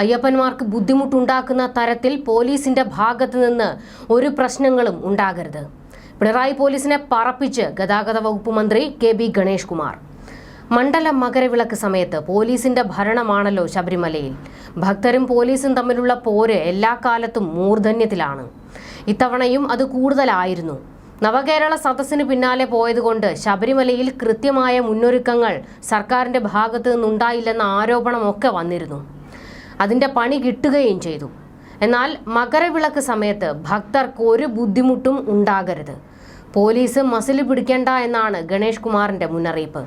അയ്യപ്പന്മാർക്ക് ബുദ്ധിമുട്ടുണ്ടാക്കുന്ന തരത്തിൽ പോലീസിന്റെ ഭാഗത്ത് നിന്ന് ഒരു പ്രശ്നങ്ങളും ഉണ്ടാകരുത്. പിണറായി പോലീസിനെ പറപ്പിച്ച് ഗതാഗത വകുപ്പ് മന്ത്രി കെ ബി ഗണേഷ് കുമാർ മണ്ഡല മകരവിളക്ക് സമയത്ത് പോലീസിന്റെ ഭരണമാണല്ലോ ശബരിമലയിൽ. ഭക്തരും പോലീസും തമ്മിലുള്ള പോര് എല്ലാ കാലത്തും മൂർധന്യത്തിലാണ്. ഇത്തവണയും അത് കൂടുതലായിരുന്നു. നവകേരള സദസ്സിന് പിന്നാലെ പോയതുകൊണ്ട് ശബരിമലയിൽ കൃത്യമായ മുന്നൊരുക്കങ്ങൾ സർക്കാരിന്റെ ഭാഗത്തു നിന്നുണ്ടായില്ലെന്ന ആരോപണമൊക്കെ വന്നിരുന്നു. അതിന്റെ പണി കിട്ടുകയും ചെയ്തു. എന്നാൽ മകരവിളക്ക് സമയത്ത് ഭക്തർക്ക് ഒരു ബുദ്ധിമുട്ടും ഉണ്ടാകരുത്. പോലീസ് മസിൽ പിടിക്കേണ്ട എന്നാണ് ഗണേഷ് കുമാറിന്റെ മുന്നറിയിപ്പ്.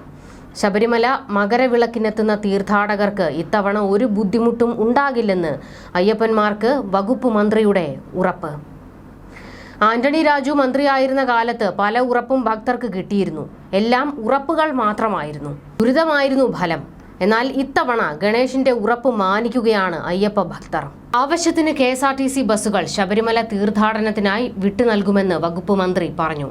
ശബരിമല മകരവിളക്കിനെത്തുന്ന തീർത്ഥാടകർക്ക് ഇത്തവണ ഒരു ബുദ്ധിമുട്ടും ഉണ്ടാകില്ലെന്ന് അയ്യപ്പന്മാർക്ക് വകുപ്പ് മന്ത്രിയുടെ ഉറപ്പ്. ആന്റണി രാജു മന്ത്രിയായിരുന്ന കാലത്ത് പല ഉറപ്പും ഭക്തർക്ക് കിട്ടിയിരുന്നു. എല്ലാം ഉറപ്പുകൾ മാത്രമായിരുന്നു. ദുരിതമായിരുന്നു ഫലം. എന്നാൽ ഇത്തവണ ഗണേശിന്റെ ഉറപ്പ് മാനിക്കുകയാണ് അയ്യപ്പ ഭക്തർ. ആവശ്യത്തിന് K S R T C ബസ്സുകൾ ശബരിമല തീർത്ഥാടനത്തിനായി വിട്ടു നൽകുമെന്ന് വകുപ്പ് മന്ത്രി പറഞ്ഞു.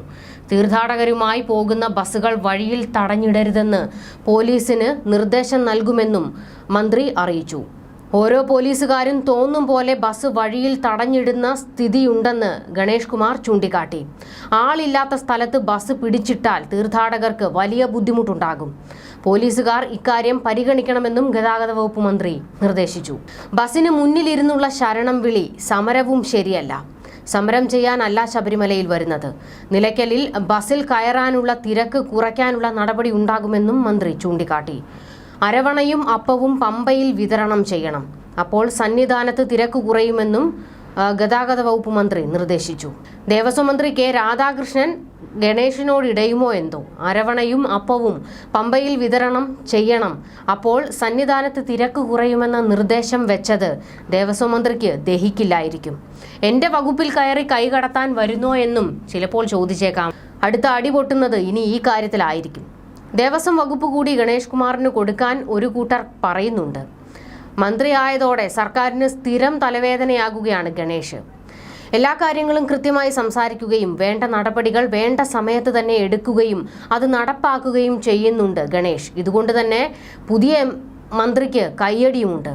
തീർത്ഥാടകരുമായി പോകുന്ന ബസ്സുകൾ വഴിയിൽ തടഞ്ഞിടരുതെന്ന് പോലീസിന് നിർദ്ദേശം നൽകുമെന്നും മന്ത്രി അറിയിച്ചു. ഓരോ പോലീസുകാരും തോന്നും പോലെ ബസ് വഴിയിൽ തടഞ്ഞിടുന്ന സ്ഥിതിയുണ്ടെന്ന് ഗണേഷ് കുമാർ ചൂണ്ടിക്കാട്ടി. ആളില്ലാത്ത സ്ഥലത്ത് ബസ് പിടിച്ചിട്ടാൽ തീർത്ഥാടകർക്ക് വലിയ ബുദ്ധിമുട്ടുണ്ടാകും. പോലീസുകാർ ഇക്കാര്യം പരിഗണിക്കണമെന്നും ഗതാഗത വകുപ്പ് മന്ത്രി നിർദ്ദേശിച്ചു. ബസ്സിന് മുന്നിലിരുന്നുള്ള ശരണം വിളി സമരവും ശരിയല്ല. സമരം ചെയ്യാനല്ല ശബരിമലയിൽ വരുന്നത്. നിലയ്ക്കലിൽ ബസ്സിൽ കയറാനുള്ള തിരക്ക് കുറയ്ക്കാനുള്ള നടപടി ഉണ്ടാകുമെന്നും മന്ത്രി ചൂണ്ടിക്കാട്ടി. അരവണയും അപ്പവും പമ്പയിൽ വിതരണം ചെയ്യണം. അപ്പോൾ സന്നിധാനത്ത് തിരക്ക് കുറയുമെന്നും ഗതാഗത വകുപ്പ് മന്ത്രി നിർദ്ദേശിച്ചു. ദേവസ്വം മന്ത്രി കെ രാധാകൃഷ്ണൻ ഗണേശനോട് ഇടയുമോ എന്തോ? അരവണയും അപ്പവും പമ്പയിൽ വിതരണം ചെയ്യണം. അപ്പോൾ സന്നിധാനത്ത് തിരക്ക് കുറയുമെന്ന നിർദ്ദേശം വെച്ചത് ദേവസ്വം മന്ത്രിക്ക് ദഹിക്കില്ലായിരിക്കും. എന്റെ വകുപ്പിൽ കയറി കൈകടത്താൻ വരുന്നോ എന്നും ചിലപ്പോൾ ചോദിച്ചേക്കാം. അടുത്ത അടി പൊട്ടുന്നത് ഇനി ഈ കാര്യത്തിലായിരിക്കും. ദേവസ്വം വകുപ്പ് കൂടി ഗണേഷ് കുമാറിന് കൊടുക്കാൻ ഒരു കൂട്ടർ പറയുന്നുണ്ട്. മന്ത്രിയായതോടെ സർക്കാരിന് സ്ഥിരം തലവേദനയാകുകയാണ് ഗണേഷ്. എല്ലാ കാര്യങ്ങളും കൃത്യമായി സംസാരിക്കുകയും വേണ്ട നടപടികൾ വേണ്ട സമയത്ത് തന്നെ എടുക്കുകയും അത് നടപ്പാക്കുകയും ചെയ്യുന്നുണ്ട് ഗണേഷ്. ഇതുകൊണ്ട് തന്നെ പുതിയ മന്ത്രിക്ക് കയ്യടിയുമുണ്ട്.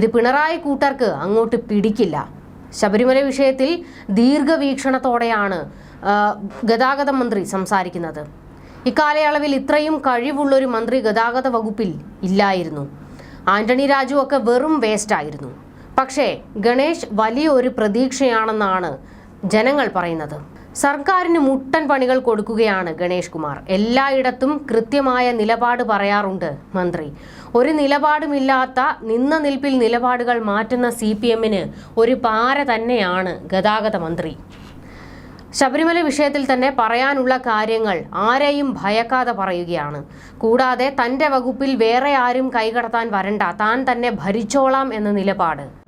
ഇത് പിണറായി കൂട്ടർക്ക് അങ്ങോട്ട് പിടിക്കില്ല. ശബരിമല വിഷയത്തിൽ ദീർഘവീക്ഷണത്തോടെയാണ് ഗതാഗത മന്ത്രി സംസാരിക്കുന്നത്. ഇക്കാലയളവിൽ ഇത്രയും കഴിവുള്ളൊരു മന്ത്രി ഗതാഗത വകുപ്പിൽ ഇല്ലായിരുന്നു. ആന്റണി രാജു ഒക്കെ വെറും വേസ്റ്റ് ആയിരുന്നു. പക്ഷേ ഗണേഷ് വലിയൊരു പ്രതീക്ഷയാണെന്നാണ് ജനങ്ങൾ പറയുന്നത്. സർക്കാരിന് മുട്ടൻ പണികൾ കൊടുക്കുകയാണ് ഗണേഷ് കുമാർ. എല്ലായിടത്തും കൃത്യമായ നിലപാട് പറയാറുണ്ട് മന്ത്രി. ഒരു നിലപാടുമില്ലാത്ത നിന്ന നിൽപ്പിൽ നിലപാടുകൾ മാറ്റുന്ന സി ഒരു പാര തന്നെയാണ് ഗതാഗത മന്ത്രി. ശബരിമല വിഷയത്തിൽ തന്നെ പറയാനുള്ള കാര്യങ്ങൾ ആരെയും ഭയക്കാതെ പറയുകയാണ്. കൂടാതെ തന്റെ വകുപ്പിൽ വേറെ ആരും കൈകടത്താൻ വരണ്ട. താൻ തന്നെ ഭരിച്ചോളാം എന്ന നിലപാട്.